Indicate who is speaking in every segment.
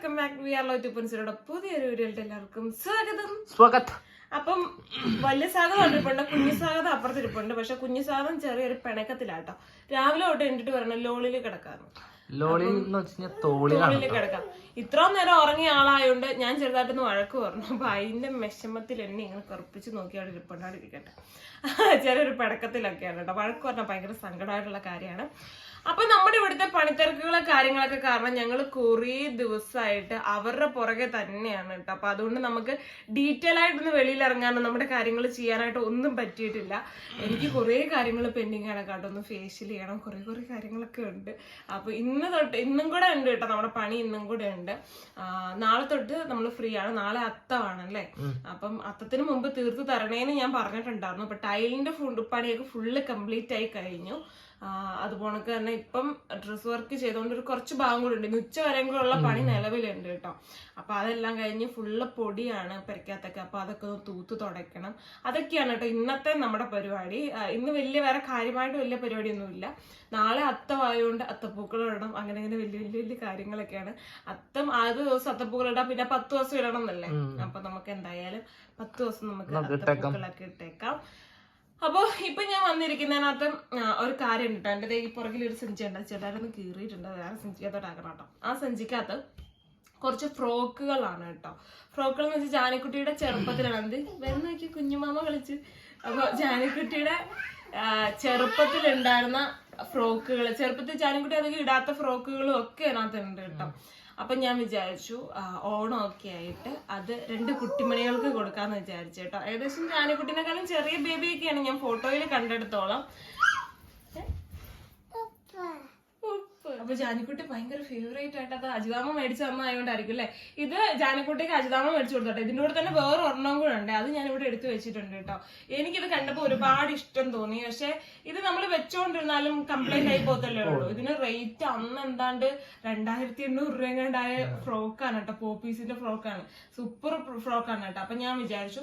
Speaker 1: Welcome back we are low to പെൻസിലയുടെ പുതിയൊരു വീഡിയോയിലേക്ക് എല്ലാവർക്കും സ്വാഗതം.
Speaker 2: സ്വാഗതം.
Speaker 1: അപ്പം വലിയ സ്വാഗതം ഇരിപ്പുണ്ട് കുഞ്ഞു സ്വാഗതം അപ്പുറത്തിരിപ്പുണ്ട് പക്ഷെ കുഞ്ഞു സ്വാഗതം ചെറിയൊരു പിണക്കത്തിലാട്ടോ. രാവിലെ തൊട്ട് എണ്ണിട്ട് പറയണ ലോളിൽ കിടക്കാന്ന്.
Speaker 2: ലോളി എന്ന് വെച്ച് കഴിഞ്ഞാൽ തോളിലാണ്
Speaker 1: ലോളിൽ കിടക്കാം. ഇത്രയും നേരം ഉറങ്ങിയ ആളായോണ്ട് ഞാൻ ചെറുതായിട്ടൊന്ന് വഴക്ക് പറഞ്ഞു. അപ്പൊ അതിന്റെ മെഷമത്തിൽ എന്നെ ഇങ്ങനെ കറുപ്പിച്ച് നോക്കിയാൽ അവിടെ ഇരിപ്പുണ്ട് ഇരിക്കട്ടെ ചെറിയൊരു പിടക്കത്തിലൊക്കെയാണ് കേട്ടോ. വഴക്ക് പറഞ്ഞാൽ ഭയങ്കര സങ്കടമായിട്ടുള്ള കാര്യമാണ്. അപ്പൊ നമ്മുടെ ഇവിടുത്തെ പണിത്തിരക്കുകളെ കാര്യങ്ങളൊക്കെ കാരണം ഞങ്ങൾ കുറേ ദിവസമായിട്ട് അവരുടെ പുറകെ തന്നെയാണ് കേട്ടോ. അപ്പൊ അതുകൊണ്ട് നമുക്ക് ഡീറ്റെയിൽ ആയിട്ടൊന്ന് വെളിയിൽ ഇറങ്ങാനോ നമ്മുടെ കാര്യങ്ങൾ ചെയ്യാനായിട്ട് ഒന്നും പറ്റിയിട്ടില്ല. എനിക്ക് കുറേ കാര്യങ്ങൾ പെൻഡിങ് ആണ് കേട്ടോ. ഒന്ന് ഫേഷ്യൽ ചെയ്യണം. കുറേ കുറേ കാര്യങ്ങളൊക്കെ ഉണ്ട്. അപ്പൊ ഇന്ന് തൊട്ട് ഇന്നും കൂടെ ഉണ്ട് കേട്ടോ നമ്മുടെ പണി ഇന്നും കൂടെ ഉണ്ട്. നാളെ തൊട്ട് നമ്മൾ ഫ്രീ ആണ്. നാളെ അത്തമാണ് അല്ലേ? അപ്പം അത്തത്തിന് മുമ്പ് തീർത്ത് തരണേന്ന് ഞാൻ പറഞ്ഞിട്ടുണ്ടായിരുന്നു. അപ്പൊ ടൈലിന്റെ ഫുഡ് പണിയൊക്കെ ഫുള്ള് കംപ്ലീറ്റ് ആയി കഴിഞ്ഞു. അതുപോണക്ക് തന്നെ ഇപ്പം ഡ്രസ് വർക്ക് ചെയ്തുകൊണ്ട് ഒരു കുറച്ച് ഭാഗം കൂടെ ഉണ്ട്. ഉച്ച വരെയുള്ള പണി നിലവിലുണ്ട് കേട്ടോ. അപ്പൊ അതെല്ലാം കഴിഞ്ഞ് ഫുള്ള് പൊടിയാണ് പരിക്കാത്തൊക്കെ അപ്പൊ അതൊക്കെ ഒന്ന് തൂത്ത് തുടയ്ക്കണം. അതൊക്കെയാണ് കേട്ടോ ഇന്നത്തെ നമ്മുടെ പരിപാടി. ഇന്ന് വലിയ വേറെ കാര്യമായിട്ട് വലിയ പരിപാടിയൊന്നുമില്ല. നാളെ അത്തമായതുകൊണ്ട് അത്തപ്പൂക്കൾ ഇടണം. അങ്ങനെ അങ്ങനെ വലിയ വലിയ വലിയ കാര്യങ്ങളൊക്കെയാണ്. അത്തം ആദ്യ ദിവസം അത്തപ്പൂക്കൾ ഇടാം. പിന്നെ പത്ത് ദിവസം ഇടണം എന്നല്ലേ? അപ്പൊ നമുക്ക് എന്തായാലും പത്ത് ദിവസം നമുക്ക് അത്തപ്പൂക്കളൊക്കെ ഇട്ടേക്കാം. അപ്പൊ ഇപ്പൊ ഞാൻ വന്നിരിക്കുന്നതിനകത്ത് ഒരു കാര്യം ഉണ്ട് എന്റെ ഈ പുറകിൽ ഒരു സഞ്ചി ഉണ്ട്. ചേട്ടാരൊന്ന് കീറിയിട്ടുണ്ട്. വേറെ സഞ്ചിക്കകത്തോട്ടാക്കണം കേട്ടോ. ആ സഞ്ചിക്കകത്ത് കുറച്ച് ഫ്രോക്കുകളാണ് കേട്ടോ. ഫ്രോക്കുകൾ എന്ന് വെച്ചാൽ ജാനിക്കുട്ടിയുടെ ചെറുപ്പത്തിലാണ്. എന്ത്? വരുന്ന നോക്കി കുഞ്ഞുമാമ കളിച്ച്. അപ്പൊ ജാനിക്കുട്ടിയുടെ ചെറുപ്പത്തിലുണ്ടായിരുന്ന ഫ്രോക്കുകൾ. ചെറുപ്പത്തിൽ ജാനിക്കുട്ടി അതൊക്കെ ഇടാത്ത ഫ്രോക്കുകളും ഒക്കെ അതിനകത്തുണ്ട് കേട്ടോ. അപ്പൊ ഞാൻ വിചാരിച്ചു ആ, ഓണം ഒക്കെ ആയിട്ട് അത് രണ്ട് കുട്ടിമണികൾക്ക് കൊടുക്കാന്ന് വിചാരിച്ചു കേട്ടോ. ഏകദേശം ജാനിക്കുട്ടിനെക്കാളും ചെറിയ ബേബിയൊക്കെയാണ് ഞാൻ ഫോട്ടോയിൽ കണ്ടെടുത്തോളം. അപ്പൊ ജാനിക്കുട്ടി ഭയങ്കര ഫേവറേറ്റ് ആയിട്ട് അത് അജിതാമ മേടിച്ചു ആയതുകൊണ്ടായിരിക്കും അല്ലെ? ഇത് ജാനിക്കുട്ടിക്ക് അജിതാമ മേടിച്ചു കൊടുത്തോട്ടെ. ഇതിന്റെ കൂടെ തന്നെ വേറെ ഒരെണ്ണം കൂടെ ഉണ്ട്. അത് ഞാൻ ഇവിടെ എടുത്തു വെച്ചിട്ടുണ്ട് കേട്ടോ. എനിക്കിത് കണ്ടപ്പോ ഒരുപാട് ഇഷ്ടം തോന്നി. പക്ഷെ ഇത് നമ്മൾ വെച്ചോണ്ടിരുന്നാലും കംപ്ലൈന്റ് ആയി പോകത്തല്ലേ ഉള്ളൂ. ഇതിന് റേറ്റ് അന്ന് എന്താണ്ട് രണ്ടായിരത്തി എണ്ണൂറ് രൂപ കണ്ടായ ഫ്രോക്കാണ് കേട്ടോ. പോപ്പീസിന്റെ ഫ്രോക്കാണ്. സൂപ്പർ ഫ്രോക്കാണ് കേട്ടോ. അപ്പൊ ഞാൻ വിചാരിച്ചു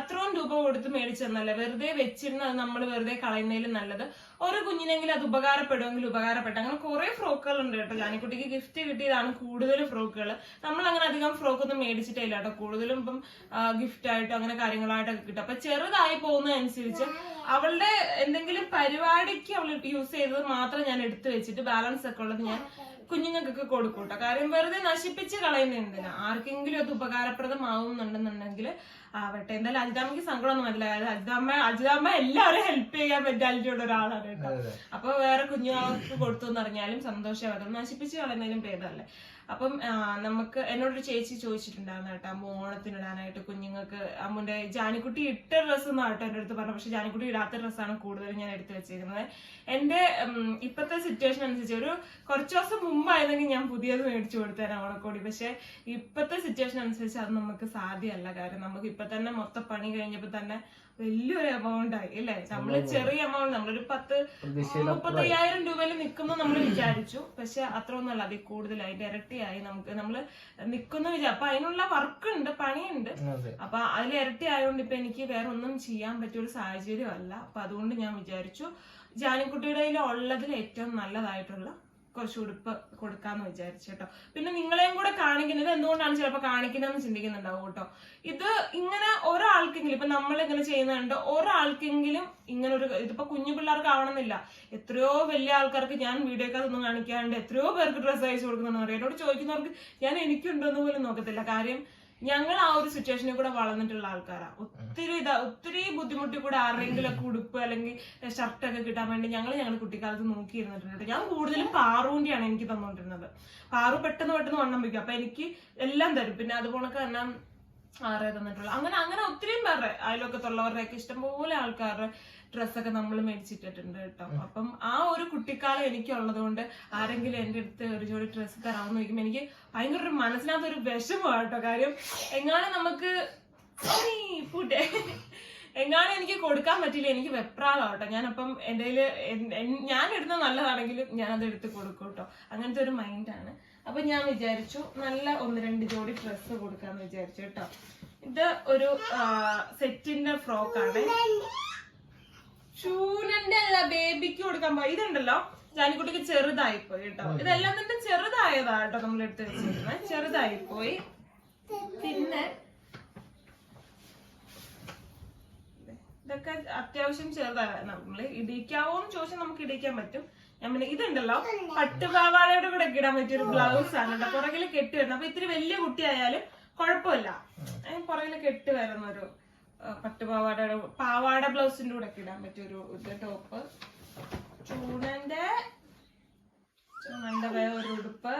Speaker 1: അത്രയും രൂപ കൊടുത്ത് മേടിച്ചു തന്നല്ലേ വെറുതെ വെച്ചിരുന്ന അത് നമ്മൾ വെറുതെ കളയുന്നതിലും നല്ലത്. ഒരു കുഞ്ഞിനെങ്കിലും അത് ഉപകാരപ്പെടുമെങ്കിൽ ഉപകാരപ്പെട്ടു. അങ്ങനെ കുറെ ഫ്രോക്കുകൾ ഉണ്ട് കേട്ടോ ജാനിക്കുട്ടിക്ക് ഗിഫ്റ്റ് കിട്ടിയതാണ് കൂടുതൽ ഫ്രോക്കുകൾ നമ്മൾ അങ്ങനെ അധികം ഫ്രോക്ക് ഒന്നും മേടിച്ചിട്ടില്ല കേട്ടോ. കൂടുതലും ഇപ്പം ഗിഫ്റ്റ് ആയിട്ടോ അങ്ങനെ കാര്യങ്ങളായിട്ടൊക്കെ കിട്ടും. അപ്പൊ ചെറുതായി പോകുന്നതനുസരിച്ച് അവളുടെ എന്തെങ്കിലും പരിപാടിക്ക് അവൾ യൂസ് ചെയ്തത് മാത്രം ഞാൻ എടുത്തു വെച്ചിട്ട് ബാലൻസ് ഒക്കെ ഉള്ളത് ഞാൻ കുഞ്ഞുങ്ങൾക്കൊക്കെ കൊടുക്കും കേട്ടോ കാര്യം വെറുതെ നശിപ്പിച്ച് കളയുന്ന എന്തിനാ? ആർക്കെങ്കിലും അത് ഉപകാരപ്രദമാവുന്നുണ്ടെന്നുണ്ടെങ്കിൽ ആവട്ടെ. എന്തായാലും അജിതാമ്മക്ക് സങ്കടമൊന്നും അല്ല അജിതാമ്മ അജിതാമ്മ എല്ലാവരും ഹെൽപ്പ് ചെയ്യാൻ മെന്റാലിറ്റി ഉള്ള ഒരാളാണ് കേട്ടോ. അപ്പൊ വേറെ കുഞ്ഞുങ്ങൾക്ക് കൊടുത്തു എന്ന് പറഞ്ഞാലും സന്തോഷമായിരുന്നു നശിപ്പിച്ച് കളയുന്നതിലും ഭേദമല്ലേ. അപ്പം നമുക്ക് എന്നോടൊരു ചേച്ചി ചോദിച്ചിട്ടുണ്ടായിരുന്നു കേട്ടോ അമ്മ ഓണത്തിനിടാനായിട്ട് കുഞ്ഞുങ്ങൾക്ക് അമ്മന്റെ ജാനിക്കുട്ടി ഇട്ട ഡ്രസ്സ് എന്നാണ് കേട്ടോ എന്റെ അടുത്ത് പറഞ്ഞു പക്ഷെ ജാനിക്കുട്ടി ഇടാത്ത ഡ്രസ്സാണ് കൂടുതലും ഞാൻ എടുത്തു വെച്ചിരിക്കുന്നത് എന്റെ ഇപ്പോഴത്തെ സിറ്റുവേഷൻ അനുസരിച്ച് ഒരു കുറച്ച് ദിവസം മുമ്പായിരുന്നെങ്കിൽ ഞാൻ പുതിയത് മേടിച്ചു കൊടുത്തേനെ ഓണക്കോടി. പക്ഷെ ഇപ്പത്തെ സിറ്റുവേഷൻ അനുസരിച്ച് അത് നമുക്ക് സാധ്യമല്ല. കാര്യം നമുക്ക് ഇപ്പൊ തന്നെ മൊത്തം പണി കഴിഞ്ഞപ്പോ തന്നെ വലിയൊരു എമൗണ്ട് ആയി അല്ലേ? നമ്മൾ ചെറിയ എമൗണ്ട് നമ്മളൊരു പത്ത് മുപ്പത്തയ്യായിരം രൂപയിൽ നിൽക്കുന്നു നമ്മൾ വിചാരിച്ചു. പക്ഷെ അത്ര ഒന്നല്ല അതിൽ കൂടുതലായി ഇരട്ടിയായി നമുക്ക് നമ്മൾ നിൽക്കുന്ന വിചാരിച്ചു അപ്പൊ അതിനുള്ള വർക്ക് ഉണ്ട് പണിയുണ്ട് അപ്പൊ അതിൽ ഇരട്ടി ആയതുകൊണ്ട് ഇപ്പൊ എനിക്ക് വേറെ ഒന്നും ചെയ്യാൻ പറ്റിയ ഒരു സാഹചര്യം അല്ല അപ്പൊ അതുകൊണ്ട് ഞാൻ വിചാരിച്ചു ജാനിക്കുട്ടിയുടെ ഉള്ളതിൽ ഏറ്റവും നല്ലതായിട്ടുള്ള കുറച്ച് ഉടുപ്പ് കൊടുക്കാന്ന് വിചാരിച്ചു കേട്ടോ. പിന്നെ നിങ്ങളെയും കൂടെ കാണിക്കുന്നത് എന്തുകൊണ്ടാണ് ചിലപ്പോൾ കാണിക്കുന്നതെന്ന് ചിന്തിക്കുന്നുണ്ടാവും കേട്ടോ. ഇത് ഇങ്ങനെ ഒരാൾക്കെങ്കിലും ഇപ്പൊ നമ്മൾ ഇങ്ങനെ ചെയ്യുന്നുണ്ട് ഒരാൾക്കെങ്കിലും ഇങ്ങനെ ഒരു ഇതിപ്പോ കുഞ്ഞു പിള്ളേർക്ക് ആവണമെന്നില്ല എത്രയോ വലിയ ആൾക്കാർക്ക് ഞാൻ വീഡിയോ ഒക്കെ ഒന്നും കാണിക്കാണ്ട് എത്രയോ പേർക്ക് ഡ്രസ്സ് അയച്ചു കൊടുക്കുന്നുണ്ടെന്ന് അറിയാം. എന്നോട് ചോദിക്കുന്നവർക്ക് ഞാൻ എനിക്കുണ്ടോ എന്ന് പോലും നോക്കത്തില്ല. കാര്യം ഞങ്ങൾ ആ ഒരു സിറ്റുവേഷനിൽ കൂടെ വളർന്നിട്ടുള്ള ആൾക്കാരാണ് ഒത്തിരി ഇതാ ഒത്തിരി ബുദ്ധിമുട്ടി കൂടെ ആരുടെയെങ്കിലും ഒക്കെ ഉടുപ്പ് അല്ലെങ്കിൽ ഷർട്ട് ഒക്കെ കിട്ടാൻ വേണ്ടി ഞങ്ങൾ ഞങ്ങളുടെ കുട്ടിക്കാലത്ത് നോക്കിയിരുന്നിട്ടുണ്ട് ഞാൻ കൂടുതലും പാറുവിന്റെയാണ് എനിക്ക് തന്നുകൊണ്ടിരുന്നത് പാറു പെട്ടെന്ന് പെട്ടെന്ന് വണ്ണം വയ്ക്കും. അപ്പൊ എനിക്ക് എല്ലാം തരും. പിന്നെ അതുപോലൊക്കെ തന്നെ ആറേ തന്നിട്ടുള്ളൂ അങ്ങനെ അങ്ങനെ ഒത്തിരിയും പേരുടെ അയൽവക്കത്തുള്ളവരുടെ ഒക്കെ ഇഷ്ടംപോലെ ആൾക്കാരുടെ ഡ്രസ്സൊക്കെ നമ്മൾ മേടിച്ചിട്ടിട്ടുണ്ട് കേട്ടോ. അപ്പം ആ ഒരു കുട്ടിക്കാലം എനിക്കുള്ളത് കൊണ്ട് ആരെങ്കിലും എന്റെ അടുത്ത് ഒരു ജോഡി ഡ്രസ്സ് തരാമെന്ന് ചോദിക്കുമ്പോൾ എനിക്ക് ഭയങ്കര ഒരു മനസ്സിനകത്ത് ഒരു വിഷമമാണ് കേട്ടോ. കാര്യം എങ്ങാനും നമുക്ക് പൂട്ടെ എങ്ങാനും എനിക്ക് കൊടുക്കാൻ പറ്റില്ല എനിക്ക് വെപ്രാളാണ് കേട്ടോ ഞാനപ്പം എന്റെ ഞാൻ ഇടുന്നത് നല്ലതാണെങ്കിലും ഞാനത് എടുത്ത് കൊടുക്കും കേട്ടോ. അങ്ങനത്തെ ഒരു മൈൻഡാണ് അപ്പൊ ഞാൻ വിചാരിച്ചു നല്ല ഒന്ന് രണ്ട് ജോഡി ഡ്രസ്സ് കൊടുക്കാന്ന് വിചാരിച്ചു കേട്ടോ. ഇത് ഒരു സെറ്റിന്റെ ഫ്രോക്കാണ് ഷൂനന്റെ അല്ല ബേബിക്ക് കൊടുക്കാൻ പോയി ഇതുണ്ടല്ലോ ജാനിക്കുട്ടിക്ക് ചെറുതായി പോയി കേട്ടോ. ഇതെല്ലാം തന്നെ ചെറുതായതാ കേട്ടോ നമ്മൾ എടുത്ത് വെച്ചിരുന്നത് ചെറുതായി പോയി പിന്നെ ഇതൊക്കെ അത്യാവശ്യം ചെറുതാണ് നമ്മൾ ഇടിക്കാവോ എന്ന് ചോദിച്ചാൽ നമുക്ക് ഇടിക്കാൻ പറ്റും. ഞാൻ ഇതുണ്ടല്ലോ പട്ടുപാവാടയുടെ കൂടെ ഇടാൻ പറ്റിയ ഒരു ബ്ലൗസ് ആണ് കേട്ടോ. പുറകിൽ കെട്ടി വരുന്നത്. അപ്പൊ ഇത്തിരി വലിയ കുട്ടിയായാലും കുഴപ്പമില്ല. പുറകിൽ കെട്ടി വരുന്ന ഒരു പട്ടുപാവാടയുടെ പാവാട ബ്ലൗസിന്റെ കൂടെ ഇടാൻ പറ്റിയ ഒരു ടോപ്പ് ചൂണന്റെ ചൂണന്റെ ഒരു ഉടുപ്പ്.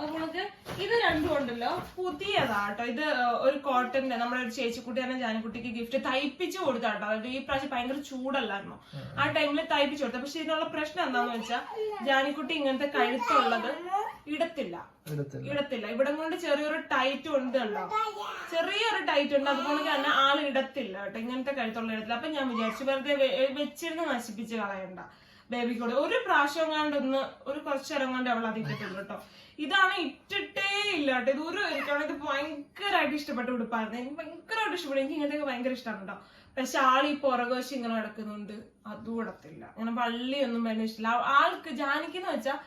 Speaker 1: അതുപോലെ ഇത് രണ്ടും ഉണ്ടല്ലോ. പുതിയതാട്ടോ. ഇത് ഒരു കോട്ടന്റെ നമ്മുടെ ഒരു ചേച്ചിക്കുട്ടി തന്നെ ജാനിക്കുട്ടിക്ക് ഗിഫ്റ്റ് തയ്പ്പിച്ച് കൊടുത്താട്ടോ. അതായത് ഈ പ്രാവശ്യം ഭയങ്കര ചൂടല്ലായിരുന്നു? ആ ടൈമിൽ തയ്പ്പിച്ചു കൊടുത്തു. പക്ഷെ ഇതിനുള്ള പ്രശ്നം എന്താന്ന് വെച്ചാൽ ജാനിക്കുട്ടി ഇങ്ങനത്തെ കഴുത്തുള്ളത് ഇടത്തില്ല. ഇടത്തില്ല. ഇവിടെ കൊണ്ട് ചെറിയൊരു ടൈറ്റ് ഉണ്ട് കണ്ടോ ചെറിയൊരു ടൈറ്റ് ഉണ്ട്. അതുകൊണ്ട് തന്നെ ആൾ ഇടത്തില്ല കേട്ടോ. ഇങ്ങനത്തെ കഴുത്തുള്ള ഇടത്തില്ല. അപ്പൊ ഞാൻ വിചാരിച്ചു വെറുതെ വെച്ചിരുന്ന് നശിപ്പിച്ച് കളയണ്ട. ബേബിക്കോട് കൂടെ. ഒരു പ്രാവശ്യം കണ്ടൊന്ന് ഒരു കുറച്ചു നേരം കൊണ്ട് അവൾ അത് കേട്ടോ. ഇതാണ് ഇട്ടിട്ടേ ഇല്ല കേട്ടോ. ഇത് ഒരു ഇത് ഭയങ്കരമായിട്ട് ഇഷ്ടപ്പെട്ട ഉടുപ്പായിരുന്നു. എനിക്ക് ഭയങ്കരമായിട്ട് ഇഷ്ടപ്പെട്ടു. എനിക്ക് ഇങ്ങനത്തെ ഭയങ്കര ഇഷ്ടമാണ് കേട്ടോ. പക്ഷെ ആൾ ഈ പുറകോശം ഇങ്ങനെ കിടക്കുന്നുണ്ട് അതും ഇടത്തില്ല. അങ്ങനെ പള്ളിയൊന്നും വേണ്ട ഇഷ്ടമില്ല ആൾക്ക് ജാനിക്കെന്ന് വെച്ചാൽ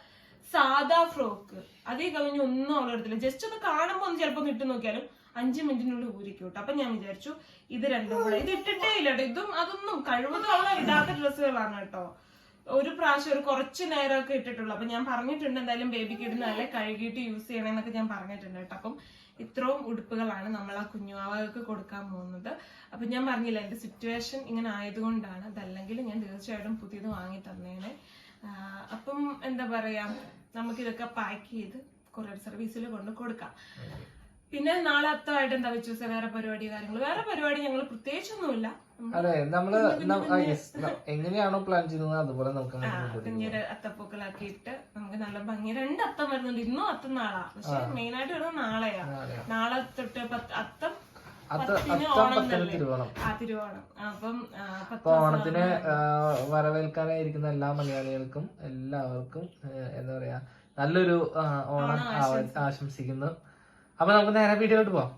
Speaker 1: സാദാ ഫ്രോക്ക്. അതേ കവിഞ്ഞ് ഒന്നും അവളെ എടുത്തില്ല ജസ്റ്റ് ഒന്ന് കാണുമ്പോൾ ഒന്ന് ചിലപ്പോൾ ഇട്ട് നോക്കിയാലും അഞ്ച് മിനിറ്റിനുള്ളിൽ ഊരിക്കോട്ടെ കേട്ടോ. അപ്പൊ ഞാൻ വിചാരിച്ചു ഇത് രണ്ടും കൂടെ. ഇത് ഇട്ടിട്ടേ ഇല്ല കേട്ടോ. ഇതും അതൊന്നും കഴിവതും അവളെ ഇടാത്ത ഡ്രസ്സുകളാണ് കേട്ടോ. ഒരു പ്രാവശ്യം ഒരു കുറച്ച് നേരമൊക്കെ ഇട്ടിട്ടുള്ളൂ. അപ്പൊ ഞാൻ പറഞ്ഞിട്ടുണ്ട് എന്തായാലും ബേബിക്ക് ഇടുന്നതല്ലേ കഴുകിയിട്ട് യൂസ് ചെയ്യണമെന്നൊക്കെ ഞാൻ പറഞ്ഞിട്ടുണ്ട് കേട്ടോ. അപ്പം ഇത്രയും ഉടുപ്പുകളാണ് നമ്മൾ ആ കുഞ്ഞുവാവകൾക്ക് കൊടുക്കാൻ പോകുന്നത്. അപ്പൊ ഞാൻ പറഞ്ഞില്ല എന്റെ സിറ്റുവേഷൻ ഇങ്ങനെ ആയതുകൊണ്ടാണ് അതല്ലെങ്കിൽ ഞാൻ തീർച്ചയായിട്ടും പുതിയത് വാങ്ങി തന്നേനെ. അപ്പം എന്താ പറയാ നമുക്കിതൊക്കെ പാക്ക് ചെയ്ത് കൊറിയർ സർവീസിൽ കൊണ്ട് കൊടുക്കാം. പിന്നെ നാളെ അത്തമായിട്ട് എന്താ വെച്ചു വേറെ പരിപാടി കാര്യങ്ങൾ വേറെ പരിപാടി ഞങ്ങൾ പ്രത്യേകിച്ചൊന്നുമില്ല.
Speaker 2: അതെ നമ്മൾ എങ്ങനെയാണോ പ്ലാൻ ചെയ്യുന്നത് അതുപോലെ നമുക്ക് അത്തപ്പൂക്കളാക്കിയിട്ട്
Speaker 1: കുഞ്ഞൊരു നമുക്ക് നല്ല ഭംഗി. രണ്ട് അത്തം വരുന്നുണ്ട്. ഇന്നും അത്തം നാളാ. പക്ഷെ മെയിൻ ആയിട്ട് വരുന്നത് നാളെയാ. നാളെ തൊട്ട് അത്തം
Speaker 2: ഓണത്തിന് വരവേൽക്കാനായിരിക്കുന്ന എല്ലാ മലയാളികൾക്കും എല്ലാവർക്കും എന്താ പറയാ നല്ലൊരു ഓണം ആശംസിക്കുന്നു. അപ്പൊ നമുക്ക് നേരെ വീട്ടിലോട്ട് പോവാം.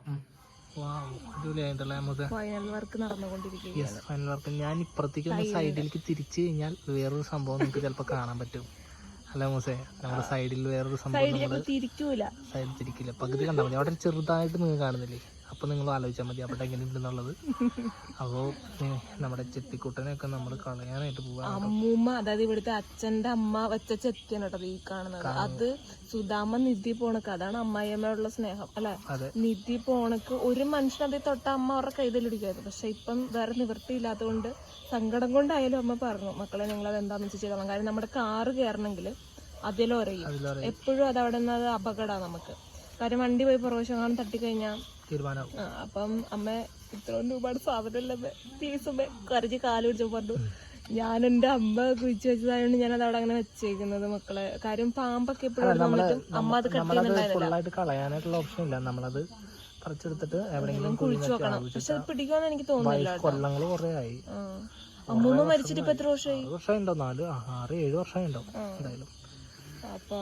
Speaker 1: ഫൈനൽ വർക്ക് നടന്നുകൊണ്ടിരിക്കുക
Speaker 2: യെസ് ഫൈനൽ വർക്ക് ഞാൻ ഇപ്പുറത്തേക്ക് ഒന്ന് സൈഡിലേക്ക് തിരിച്ചു കഴിഞ്ഞാൽ വേറൊരു സംഭവം നമുക്ക് ചിലപ്പോ കാണാൻ പറ്റും. അല്ല മൂസേ? നമ്മുടെ സൈഡിൽ വേറൊരു സംഭവം സൈഡിൽ തിരിക്കില്ല. പകുതി കണ്ടാൽ മതി. അവിടെ ചെറുതായിട്ട് നിങ്ങൾ കാണുന്നില്ലേ? അപ്പോൾ നിങ്ങൾ ആലോചിച്ചാൽ മതി അവിടെ എങ്ങനെ ഉണ്ടെന്നുള്ളത് അപ്പോൾ നമ്മുടെ ചെത്തിക്കുട്ടനെയൊക്കെ നമ്മൾ കളയാനായിട്ട് പോവാ
Speaker 1: അമ്മൂമ്മ അതായത് ഇവിടുത്തെ അച്ഛന്റെ അമ്മ വെച്ച ചെത്തിയാണ് കേട്ടോ ഈ കാണുന്നത്. അത് സുധാമ നിധി പോണക്ക് അതാണ് അമ്മായിയമ്മയോടുള്ള സ്നേഹം. അല്ലെ നിധി പോണക്ക് ഒരു മനുഷ്യനത് തൊട്ട അമ്മ അവരുടെ കൈതലിടിക്കായിരുന്നു പക്ഷെ ഇപ്പം വേറെ നിവൃത്തിയില്ലാത്തതുകൊണ്ട് സങ്കടം കൊണ്ടായാലും അമ്മ പറഞ്ഞു മക്കളെ നിങ്ങൾ അത് എന്താണെന്ന് വെച്ച് ചെയ്തോളാം. കാര്യം നമ്മുടെ കാറ് കയറണമെങ്കിൽ അതിലൊരയും. എപ്പോഴും അത് അവിടെ നിന്ന് അപകടമാണ് നമുക്ക്. കാര്യം വണ്ടി പോയി പുറവശം കാണാൻ തട്ടിക്കഴിഞ്ഞാൽ
Speaker 2: തീരുമാനമാവും.
Speaker 1: അപ്പം അമ്മ ഇത്രയും ഒരുപാട് സാധനമില്ലമ്മ പ്ലീസ് കരഞ്ഞ് കാൽ പിടിച്ചു പറഞ്ഞു ഞാൻ എന്റെ അമ്മ കുഴിച്ചു വെച്ചതായതുകൊണ്ട് ഞാൻ അത് അവിടെ അങ്ങനെ വെച്ചേക്കുന്നത് മക്കളെ. കാര്യം പാമ്പൊക്കെ എപ്പോഴും അമ്മ അത് കട്ട്
Speaker 2: കളയാനായിട്ടുള്ള ഓപ്ഷൻ ഇല്ല. നമ്മളത് പറിച്ചെടുത്തിട്ട് എവിടെയെങ്കിലും
Speaker 1: കുഴിച്ചു വെക്കണം. പക്ഷെ അത് പിടിക്കുമെന്ന് എനിക്ക് തോന്നുന്നില്ല
Speaker 2: കൊല്ലങ്ങൾ കുറേ ആയി.
Speaker 1: അമ്മൂമ്മ മരിച്ചിട്ട് ഇപ്പൊ എത്ര വർഷമായി?
Speaker 2: ഒരു നാല്? ആറ് ഏഴ് വർഷം എന്തായാലും.
Speaker 1: അപ്പൊ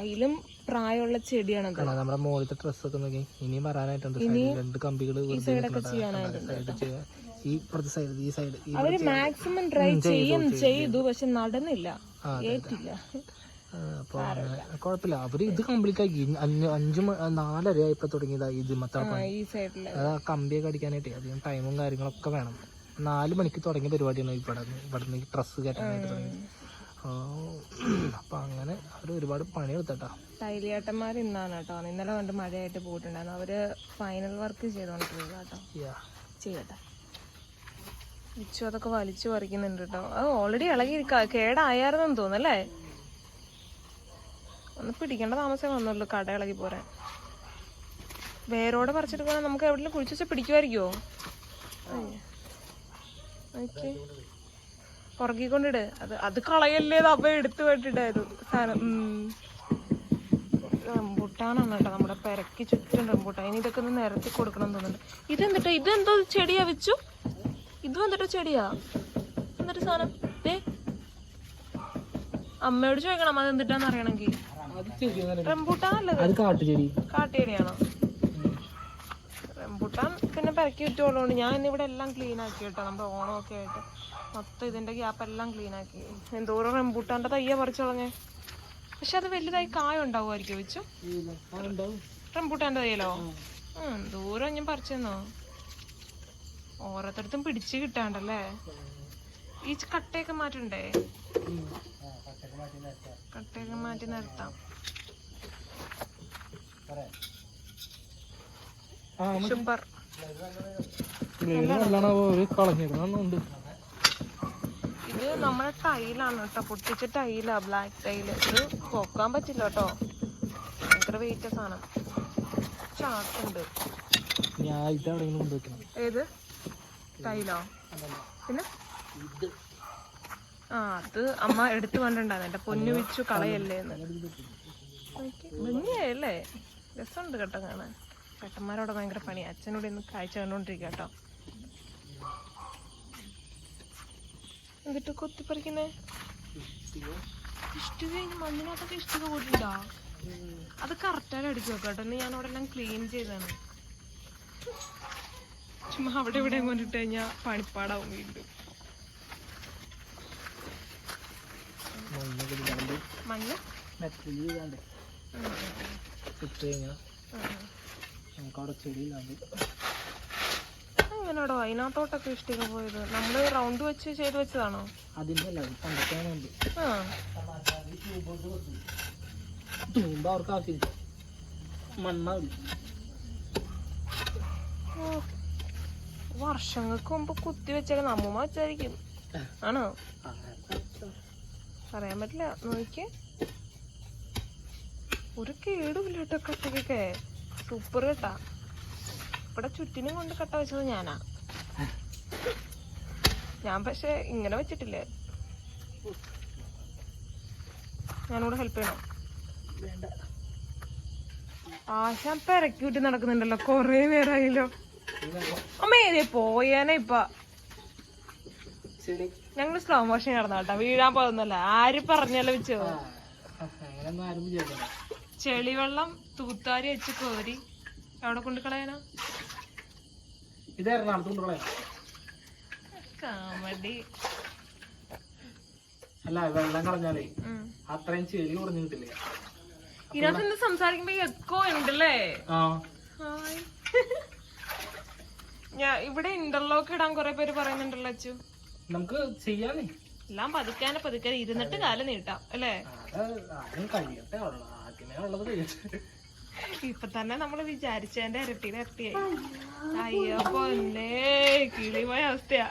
Speaker 1: അതിലും പ്രായമുള്ള
Speaker 2: ചെടിയാണ് നമ്മുടെ മുകളിലത്തെ ഡ്രസ്സൊക്കെ നോക്കി. ഇനി വരാനായിട്ടുണ്ട് രണ്ട് കമ്പികൾ ഈ സൈഡ് ഈ സൈഡ്
Speaker 1: അവർ മാക്സിമം ട്രൈ ചെയ്യും ചെയ്തു പക്ഷെ നടന്നില്ല. ഏറ്റില്ല.
Speaker 2: കുഴപ്പമില്ല. അവർ ഇത് കംപ്ലീറ്റ് ആക്കി അഞ്ച് നാലര ആയപ്പോ തുടങ്ങിയതാ ഇത് മൊത്തം അത് ആ കമ്പിയൊക്കെ അടിക്കാനായിട്ട് അധികം ടൈമും കാര്യങ്ങളൊക്കെ വേണം. നാല് മണിക്ക് തുടങ്ങിയ പരിപാടിയാണ് ഇവിടെ ഇവിടെ ഡ്രസ്സ് കയറ്റാനായിട്ട് തുടങ്ങി അപ്പൊ അങ്ങനെ അവർ ഒരുപാട് പണിയെടുത്തട്ടാ.
Speaker 1: ടൈലിയേട്ടന്മാർ ഇന്നാണ് കേട്ടോ. ഇന്നലെ കണ്ട് മഴയായിട്ട് പോയിട്ടുണ്ടായിരുന്നു. അവർ ഫൈനൽ വർക്ക് ചെയ്തോണ്ടിരുന്നു കേട്ടോ. ചെയ്യട്ടെ. വിച്ചു അതൊക്കെ വലിച്ചു പറിക്കുന്നുണ്ട് കേട്ടോ. അത് ഓൾറെഡി ഇളകി കേടായായിരുന്നെന്ന് തോന്നുന്നല്ലേ? ഒന്ന് പിടിക്കേണ്ട താമസം വന്നുള്ളൂ കട ഇളകി പോരാൻ. വേരോടെ പറിച്ചെടുക്കുകയാണെങ്കിൽ നമുക്ക് എവിടെയെങ്കിലും കുഴിച്ചു വെച്ചാൽ പിടിക്കുമായിരിക്കുമോ ഓക്കെ. പുറകിക്കൊണ്ടിട് അത് അത് കളയല്ലേ അവ എടുത്തു വേണ്ടിട്ടായത് സാധനം. റംബൂട്ടാനാണ് കേട്ടോ നമ്മുടെ പെരക്ക് ചുറ്റും റംബൂട്ടാൻ. ഇനി ഇതൊക്കെ ഒന്ന് നിരത്തി കൊടുക്കണം എന്ന് തോന്നുന്നുണ്ട്. ഇത് ഇതെന്തോ ചെടിയാ വെച്ചു? ഇത് എന്തിട്ടോ ചെടിയാ? എന്നിട്ട് സാധനം? ദേ. അമ്മയോട് ചോദിക്കണം അത് എന്തിട്ടാന്ന് അറിയണമെങ്കിൽ. റംബൂട്ടാനല്ലത്
Speaker 2: അത് കാട്ടുചെടി.
Speaker 1: കാട്ടിയടിയാണോ റംബൂട്ടാൻ പിന്നെ പെരക്കി വിറ്റോളൂ ഞാൻ ഇന്നിവിടെ എല്ലാം ക്ലീൻ ആക്കി കേട്ടോ. നമ്മുടെ ഓണമൊക്കെ ആയിട്ട്. മൊത്തം ഇതിന്റെ ഗ്യാപ്പ് എല്ലാം ക്ലീൻ ആക്കി. എന്തോരം റംബൂട്ടാന്റെ തയ്യ പറിച്ചു കളഞ്ഞേ? പക്ഷെ അത് വലുതായി കായ ഉണ്ടാവുമായിരിക്കും വെച്ചു? റംബൂട്ടാന്റെ തയ്യലോ? ദൂരം ഞാൻ പറിച്ചെന്നോ? ഓരോരുത്തടത്തും പിടിച്ച് കിട്ടാണ്ടല്ലേ? ഈ കട്ടയൊക്കെ മാറ്റണ്ടേ കട്ടയൊക്കെ മാറ്റി നിർത്താം. സൂപ്പർ.
Speaker 2: നല്ലോണം കളഞ്ഞിടുന്നുണ്ട്
Speaker 1: ഇത് നമ്മുടെ ടൈലാണ് കേട്ടോ. പൊട്ടിച്ച ടൈലാ ബ്ലാക്ക് ടൈൽ ഇത് പോക്കാൻ പറ്റില്ല കേട്ടോ. ഭയങ്കര വെയിറ്റ് സാധനം. ചാക്കുണ്ട് ഏത്? ടൈലോ പിന്നെ? ആ അത് അമ്മ എടുത്തു കണ്ടിട്ടുണ്ടായിരുന്നു എന്റെ പൊന്നു വെച്ചു കളയല്ലേ എന്ന്. ഭംഗിയായല്ലേ രസമുണ്ട് കേട്ടോ കാണാൻ. ചേട്ടന്മാരോട് ഭയങ്കര പണി അച്ഛനോട് ഇന്ന് കാഴ്ച കണ്ടോണ്ടിരിക്കുക കേട്ടോ. എന്നിട്ട് കൊത്തിപ്പറിക്കുന്നേ? ഇഷ്ടിക? കഴിഞ്ഞ് മണ്ണിനകത്തൊക്കെ ഇഷ്ടിക പോയിട്ടുണ്ടോ അത് കറക്റ്റായിട്ട് അടിച്ചു വെക്കാം കേട്ടോ. ഞാൻ അവിടെ എല്ലാം ക്ലീൻ ചെയ്താണ് ചുമ്മാ അവിടെ ഇവിടെ കൊണ്ടിട്ട് കഴിഞ്ഞാൽ പണിപ്പാടാവും വീണ്ടും. മണ്ണ്.
Speaker 2: നമുക്ക് അവിടെ ചെടിയിലാണ്ട്
Speaker 1: അങ്ങനെയാടോ അതിനകത്തോട്ടൊക്കെ ഇഷ്ടിക പോയത്. നമ്മൾ റൗണ്ട് വെച്ച് ചെയ്ത് വെച്ചതാണോ?
Speaker 2: അവർക്ക് ആവശ്യമില്ല മണ്ണാവില്ല.
Speaker 1: വർഷങ്ങൾക്ക് മുമ്പ് കുത്തി വെച്ചേക്കുന്ന അമ്മൂമ്മ വെച്ചായിരിക്കും. ആണോ? പറയാൻ പറ്റില്ല. നോക്കിയേ. ഒരു കേടുമില്ല കേട്ടോ കട്ടക്കൊക്കെ സൂപ്പർ കേട്ടാ. ഇവിടെ ചുറ്റിനും കൊണ്ട് കട്ട വെച്ചത് ഞാനാ. ഞാൻ പക്ഷെ ഇങ്ങനെ വെച്ചിട്ടില്ലേ? ഞാനിവിടെ ഹെൽപ്പ് ചെയ്യണോ? ആശാൻ പെരക്കി വിട്ട് നടക്കുന്നുണ്ടല്ലോ. കൊറേ പേരായല്ലോ അമ്മേ ഏതേ പോയേനെ ഇപ്പൊ. ഞങ്ങൾ സ്ലോ മോഷൻ നടന്നാട്ടാ. വീഴാൻ പോകുന്നല്ല. ആര് പറഞ്ഞല്ലോ വെച്ചോ? ചെളിവെള്ളം തൂത്താരി വെച്ച് കോരി. എവിടെ കൊണ്ട് കളയാനാ
Speaker 2: ഇത് എറണാകുളത്ത് കൊണ്ടുപോയാ
Speaker 1: കാമഡി.
Speaker 2: അല്ല വെള്ളം കളഞ്ഞാലേ. അത്രയും ചെളി കുറഞ്ഞു കിട്ടില്ലേ?
Speaker 1: ഇതിനകത്ത് സംസാരിക്കുമ്പോ എക്കോ ഉണ്ടല്ലേ?
Speaker 2: ആ.
Speaker 1: ഞാൻ ഇവിടെ ഇന്റർലോക്ക് ഇടാൻ കുറെ പേര് പറയുന്നുണ്ടല്ലോ അച്ചു.
Speaker 2: നമുക്ക് ചെയ്യാനേ
Speaker 1: എല്ലാം പതുക്കാനെ പതുക്കാനെ ഇരുന്നിട്ട് കാലം നീട്ടാം അല്ലേ?
Speaker 2: കഴിയട്ടെ ഉള്ളത് കഴിയട്ടെ.
Speaker 1: ഇപ്പൊ തന്നെ നമ്മൾ വിചാരിച്ചതിന്റെ ഇരട്ടിയുടെ ഇരട്ടിയായി അയ്യോ പൊന്നേ കിളിപോയ അവസ്ഥയാ.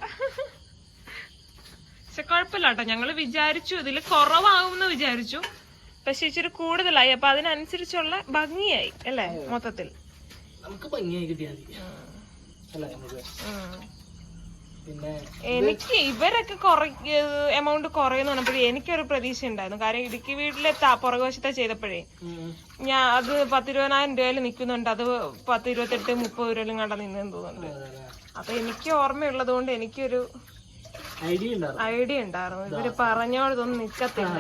Speaker 1: പക്ഷെ കുഴപ്പമില്ല കേട്ടോ ഞങ്ങൾ വിചാരിച്ചു ഇതിൽ കുറവാകുമെന്ന് വിചാരിച്ചു. പക്ഷെ ഇച്ചിരി കൂടുതലായി. അപ്പൊ അതിനനുസരിച്ചുള്ള ഭംഗിയായി അല്ലേ മൊത്തത്തിൽ?
Speaker 2: നമുക്ക് ഭംഗിയായി കിട്ടിയാൽ മതി അല്ല നമുക്ക്
Speaker 1: ഉം.
Speaker 2: പിന്നെ
Speaker 1: എനിക്ക് ഇവരൊക്കെ എമൗണ്ട് കുറയുന്ന പറഞ്ഞപ്പോഴേ എനിക്കൊരു പ്രതീക്ഷ ഉണ്ടായിരുന്നു കാരണം ഇടുക്കി വീട്ടിലെ പുറകുവശത്തെ ചെയ്തപ്പോഴേ. ഞാൻ അത് പത്തിരുപതിനായിരം രൂപയിൽ നിൽക്കുന്നുണ്ട് അത് പത്ത് ഇരുപത്തെട്ട് മുപ്പത് രൂപയിലും കണ്ട നിന്നെന്ന് തോന്നുന്നുണ്ട്. അപ്പൊ എനിക്ക് ഓർമ്മയുള്ളത് കൊണ്ട് എനിക്കൊരു
Speaker 2: ഐഡിയ ഉണ്ടായിരുന്നു.
Speaker 1: ഇവർ പറഞ്ഞോടൊന്നും നിക്കത്തില്ല.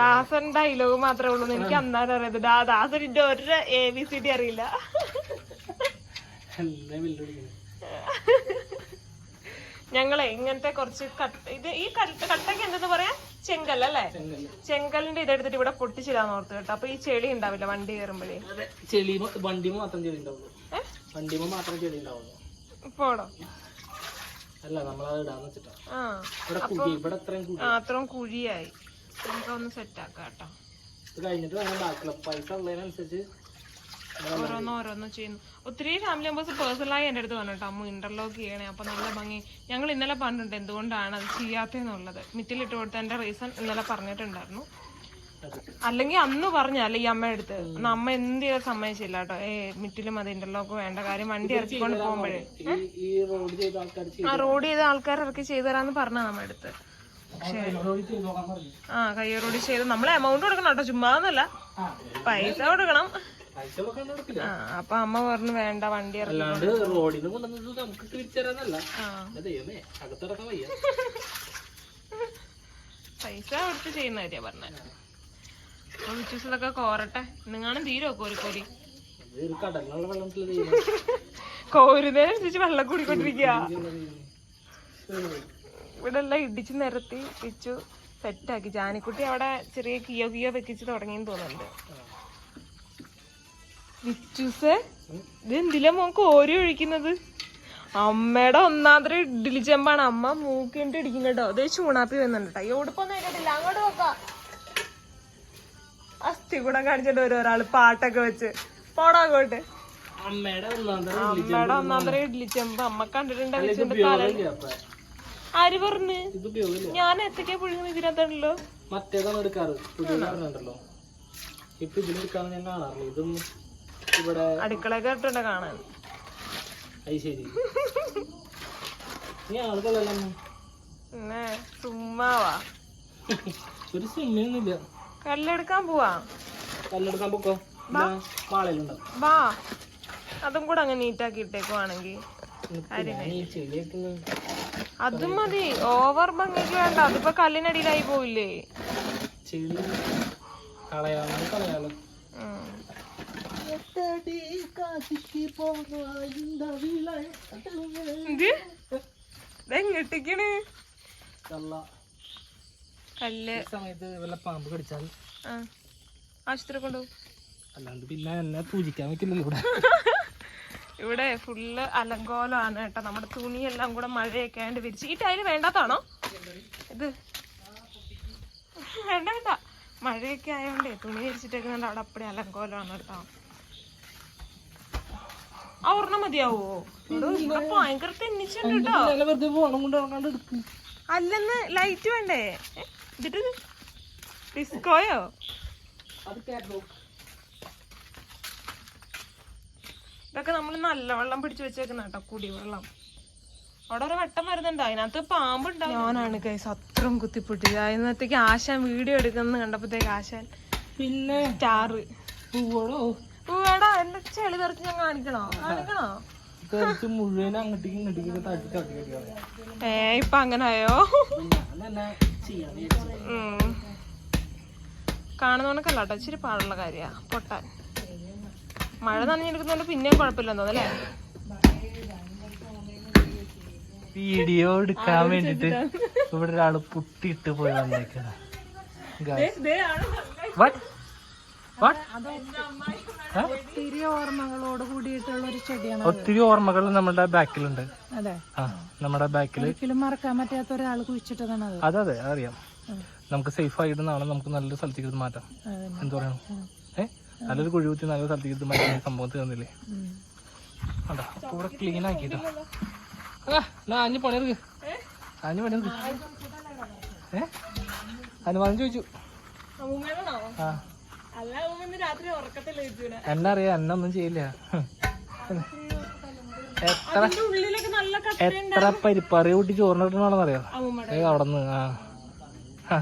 Speaker 2: ദാസൻ
Speaker 1: ഡയലോഗ് മാത്രമേ ഉള്ളൂ എനിക്ക് അന്നേരം അറിയത് ദാ ദാസനിന്റെ ഒരു എ ബി സി ഡി അറിയില്ല. ഞങ്ങളെ ഇങ്ങനത്തെ കുറച്ച് കട്ട ഇത് ഈ കട്ട കട്ടയ്ക്ക് എന്തെന്ന് പറയാ? ചെങ്കൽ അല്ലേ. ചെങ്കലിന്റെ ഇതെടുത്തിട്ട് ഇവിടെ പൊട്ടിച്ചിടാൻ ഓർത്ത് കേട്ടോ. അപ്പൊ ഈ ചെളി ഉണ്ടാവില്ല വണ്ടി കയറുമ്പോഴേ?
Speaker 2: ചെളി വണ്ടി മാത്രം ചെളി ഉണ്ടാവുള്ളൂ? മാത്രം ചെളി ഉണ്ടാവുള്ളൂ.
Speaker 1: പോടോ?
Speaker 2: അല്ല നമ്മളത് ഇടാന്ന് വെച്ചിട്ടാ. അത്രയും
Speaker 1: കുഴിയായി. നമുക്കൊന്ന് സെറ്റ് ആക്കാം കേട്ടോ.
Speaker 2: കഴിഞ്ഞിട്ട് വേണം ബാക്കിയുള്ള പൈസ ഉള്ളതിനനുസരിച്ച്
Speaker 1: ഓരോന്ന് ഓരോന്ന് ചെയ്യുന്നു. ഒത്തിരി ഫാമിലി മെമ്പേഴ്സ് പേഴ്സണലായി എന്റെ അടുത്ത് പറഞ്ഞു കേട്ടോ അമ്മ ഇന്റർലോക്ക് ചെയ്യണേ. അപ്പൊ നല്ല ഭംഗി. ഞങ്ങൾ ഇന്നലെ പറഞ്ഞിട്ടുണ്ട് എന്തുകൊണ്ടാണ് അത് ചെയ്യാത്തതെന്നുള്ളത്. മിറ്റിലിട്ട് കൊടുത്തതിന്റെ റീസൺ ഇന്നലെ പറഞ്ഞിട്ടുണ്ടായിരുന്നു. അല്ലെങ്കിൽ അന്ന് പറഞ്ഞല്ലേ ഈ അമ്മയുടെ അടുത്ത് അമ്മ എന്ത് ചെയ്താൽ സമ്മതിച്ചില്ല കേട്ടോ. ഏ മിറ്റിലും അത് ഇന്റർലോക്ക് വേണ്ട കാര്യം വണ്ടി ഇറക്കിക്കൊണ്ട് പോകുമ്പോഴേ. ആ റോഡ് ചെയ്ത ആൾക്കാർ ഇറക്കി ചെയ്തു തരാന്ന് പറഞ്ഞ നമ്മുടെ അടുത്ത്
Speaker 2: റോഡ് ചെയ്ത് പറഞ്ഞു.
Speaker 1: ആ കയ്യോടി ചെയ്ത്. നമ്മളെ എമൗണ്ട് കൊടുക്കണം കേട്ടോ.
Speaker 2: ചുമ്മാന്നല്ല
Speaker 1: പൈസ കൊടുക്കണം. അപ്പൊ അമ്മ പറഞ്ഞു വേണ്ട വണ്ടി
Speaker 2: അല്ലാണ്ട് റോഡിന് കൊണ്ടുവന്നത് നമുക്ക് തിരിച്ചറിയാന്നല്ല ദൈവമേ അകത്തിറക്കാൻ വയ്യ.
Speaker 1: പൈസ കൊടുത്ത് ചെയ്യുന്ന കാര്യ പറഞ്ഞ. വിച്ചൂസിലൊക്കെ കോരട്ടെ. നിങ്ങളും തീരോ
Speaker 2: കടലിനുള്ള വെള്ളത്തിൽ
Speaker 1: കോരുന്നതിനനുസരിച്ച് വെള്ളം കൂടിക്കൊണ്ടിരിക്കുക ഇവിടെ എല്ലാം ഇടിച്ച് നിരത്തി വെച്ചു സെറ്റാക്കി ജാനിക്കുട്ടി അവിടെ ചെറിയ കിയോ കിയോ വെക്കിച്ച് തുടങ്ങിയെന്ന് തോന്നുന്നുണ്ട്. വിച്ചൂസ് ഇത് എന്തിലാ മോൻ കോരി ഒഴിക്കുന്നത്? അമ്മയുടെ ഒന്നാമത്തെ ഇഡ്ഡലി ചെമ്പാണ്. അമ്മ മൂക്കിണ്ട് ഇടിക്കും കേട്ടോ. അതേ ചൂണാപ്പി വന്നുണ്ട് കേട്ടോ എവിടെപ്പൊന്നും കേട്ടില്ല അങ്ങോട്ട് നോക്കാം. അസ്ഥി കൂടെ കാണിച്ചിട്ട് വരും ഒരാൾ പാട്ടൊക്കെ വെച്ച്. പോടാ അങ്ങോട്ട്.
Speaker 2: അമ്മയുടെ
Speaker 1: ഒന്നാമത്തെ ഇഡ്ഡലി ചെമ്പ് അമ്മ കണ്ടിട്ടുണ്ട് വെച്ചിട്ട് തല ആര് പറഞ്ഞു? ഞാൻ എത്തൊക്കെ പുഴുങ്ങുന്ന ഇതിനകത്താണല്ലോ.
Speaker 2: മറ്റേതാണ് എടുക്കാറ്. ഇപ്പൊ ഇതിലെടുക്കാന്ന് ഞാൻ കാണാറില്ല. ഇതും ഇവിടെ
Speaker 1: അടുക്കളയൊക്കെ ഇട്ടുണ്ട് കാണാൻ.
Speaker 2: അത് ശരി. നീ ആളുകളല്ല
Speaker 1: പിന്നെ ചുമ്മാവാ.
Speaker 2: ഒരു സിനിമയൊന്നുമില്ല.
Speaker 1: കല്ലെടുക്കാൻ പോവാ.
Speaker 2: കല്ലെടുക്കാൻ പോക്കോ? മാളയിലുണ്ടാവും
Speaker 1: വാ. അതും കൂടെ അങ്ങ് നീറ്റാക്കി ഇട്ടേക്കുവാണെങ്കിൽ അതും മതി. ഓവർ ഭംഗിക്ക് വേണ്ട. അതിപ്പോ കല്ലിനടിയിലായി പോയില്ലേ
Speaker 2: കളയാനോ കളയാലോ
Speaker 1: ഉം. കല്ല്.
Speaker 2: സമയത്ത് വല്ല പാമ്പ് കടിച്ചാൽ
Speaker 1: ആശുപത്രി കൊണ്ടുപോകും
Speaker 2: അല്ലാണ്ട് പിന്നെ എന്നെ പൂജിക്കാൻ ഇവിടെ.
Speaker 1: ഇവിടെ ഫുള്ള് അലങ്കോലമാണ് കേട്ടോ. നമ്മുടെ തുണിയെല്ലാം കൂടെ മഴയൊക്കെ ആയതുകൊണ്ട് വിരിച്ച്. ഈ ടൈൽ വേണ്ടാത്താണോ? ഇത്. വേണ്ട വേണ്ട മഴയൊക്കെ ആയതുകൊണ്ടേ തുണി വിരിച്ചിട്ടേക്കുന്നുണ്ട് അവിടെ അപ്പടി അലങ്കോലമാണ് കേട്ടോ. ആ ഒരെണ്ണം മതിയാവോ? ഇവിടെ ഭയങ്കര തെന്നിച്ചുണ്ട് കേട്ടോ.
Speaker 2: വെറുതെ പോണം കൊണ്ട് നടക്കാണ്ട് എടുക്കും.
Speaker 1: അല്ലെന്ന് ലൈറ്റ് വേണ്ടേ? ഇതിട്ട് ഡിസ്കോയോ ഇതൊക്കെ നമ്മൾ നല്ല വെള്ളം പിടിച്ചു വെച്ചേക്കുന്ന കേട്ടോ കുടിവെള്ളം അവിടെ ഒരു വെട്ടം വരുന്നുണ്ട്. അതിനകത്ത് പാമ്പുണ്ടാവും ഞാനാണ് കൈസ് അത്രയും കുത്തിപ്പൊട്ടി. അതിനകത്തേക്ക് ആശാൻ വീഡിയോ എടുക്കുന്ന കണ്ടപ്പോഴത്തേക്ക് ആശാൻ
Speaker 2: പിന്നെ
Speaker 1: സ്റ്റാറ്.
Speaker 2: പൂവോടോ?
Speaker 1: വേടാ എന്റെ ചെളി ഞാൻ കാണിക്കണോ?
Speaker 2: മുഴുവൻ അങ്ങോട്ടേക്ക് ഇങ്ങോട്ടേക്ക് തട്ടി തട്ടി.
Speaker 1: ഏ ഇപ്പൊ അങ്ങനായോ? കേട്ടോ ഇച്ചിരി പാടുള്ള കാര്യാ പൊട്ടാൻ. മഴ നനഞ്ഞെടുക്കുന്നോണ്ട് പിന്നെയും കുഴപ്പമില്ലെന്ന് തോന്നല്ലേ
Speaker 2: വീഡിയോ എടുക്കാൻ വേണ്ടിട്ട് ഇവിടെ ഒരാൾ പുട്ടിയിട്ട് പോയി വന്നേക്കണ. വാട്ട് വാട്ട്
Speaker 1: ഒത്തിരി ഓർമ്മകളോട് കൂടിയിട്ടുള്ള ഒരു ചെടിയാണ്
Speaker 2: ഒത്തിരി ഓർമ്മകൾ നമ്മുടെ ബാക്കിലുണ്ട്.
Speaker 1: അതെ.
Speaker 2: നമ്മുടെ ബാക്കിൽ
Speaker 1: ഒരിക്കലും മറക്കാൻ പറ്റാത്ത ഒരാൾ കുഴിച്ചിട്ടതാണ് അതെ.
Speaker 2: അതെ അറിയാം. നമുക്ക് സേഫ് ആയിട്ട് നാളെ നമുക്ക് നല്ലൊരു സ്ഥലത്തേക്ക് ഇത് മാറ്റാം. എന്ത് പറയണം? ഏ? നല്ലൊരു കുഴി കുത്തി നല്ല സ്ഥലത്തേക്ക് ഇത് മാറ്റാൻ സംഭവം തീർന്നില്ലേ? അതാ കൂടെ ക്ലീൻ ആക്കിട്ടോ അഞ്ഞ് പണിയെടുക്ക്. അഞ്ഞ് പണിയെടുക്ക്. ഏ? അനുവാദം ചോദിച്ചു. ആ.
Speaker 1: അല്ല
Speaker 2: എന്നൊന്നും ചെയ്യില്ല. എത്ര എത്ര പരിപ്പറി കൂട്ടി ചോറിന്
Speaker 1: കിട്ടണോന്നറിയോ
Speaker 2: ഏ അവിടെ നിന്ന് ആ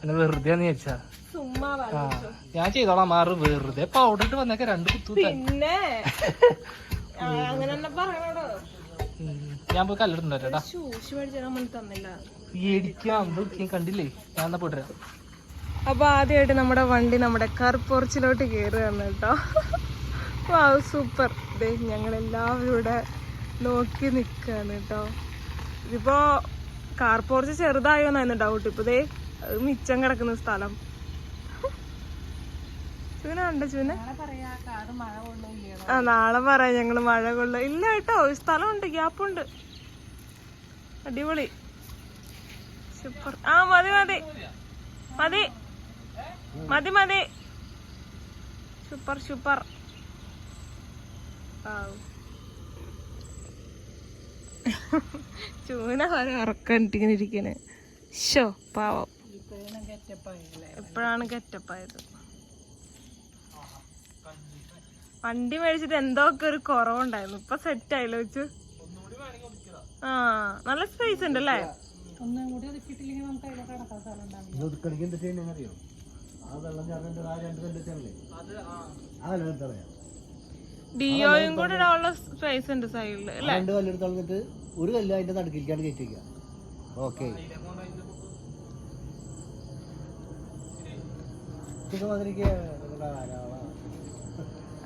Speaker 2: എന്നെ വെറുതെ എന്ന് ചോദിച്ചാ ആ ഞാൻ ചെയ്തോളാം മാറ്. വെറുതെ പൗഡർ ഇട്ട് വന്നേക്ക രണ്ട് കുത്തു. ഞാൻ പോയി ഇടിക്കാം ഇത് കണ്ടില്ലേ? ഞാൻ എന്നാ പോയിട്ട്
Speaker 1: അപ്പൊ ആദ്യമായിട്ട് നമ്മുടെ വണ്ടി നമ്മുടെ കാർ പോർച്ചിലോട്ട് കയറുകയാണ് കേട്ടോ. വാ സൂപ്പർ. ദേ ഞങ്ങളെല്ലാവരും ഇവിടെ നോക്കി നിൽക്കുകയാണ് കേട്ടോ. ഇതിപ്പോ കാർ പോർച്ച് ചെറുതായോന്നായിരുന്നു ഡൗട്ട് ഇപ്പൊ ദേ മിച്ചം കിടക്കുന്ന സ്ഥലം. ചൂന ആ നാളെ പറയാം ഞങ്ങൾ മഴ കൊള്ളു ഇല്ല കേട്ടോ സ്ഥലമുണ്ട് ഗ്യാപ്പുണ്ട്. അടിപൊളി. സൂപ്പർ. ആ മതി മതി. മതി. മതി മതി. Super super. ചൂന വരെ ഉറക്കണ്ടിങ്ങനെ ഇരിക്കണേ ഷോ പാവം. എപ്പോഴാണ് ഗെറ്റപ്പായത്? വണ്ടി മേടിച്ചിട്ട് എന്തൊക്കെ ഒരു കുറവുണ്ടായിരുന്നു. ഇപ്പൊ സെറ്റ് ആയില്ലോ വെച്ച്? ആ നല്ല സ്പേസ് ഉണ്ട് അല്ലേ ഡിയോയും കൂടെ ഇടാനുള്ള സ്പേസ് ഉണ്ട് സൈഡിൽ
Speaker 3: രണ്ട് കല്ലെടുത്ത് കളഞ്ഞിട്ട് ഒരു കല്ല് അതിന്റെ നടുക്കിലേക്കാണ് കയറ്റി വെക്കുക ഓക്കെ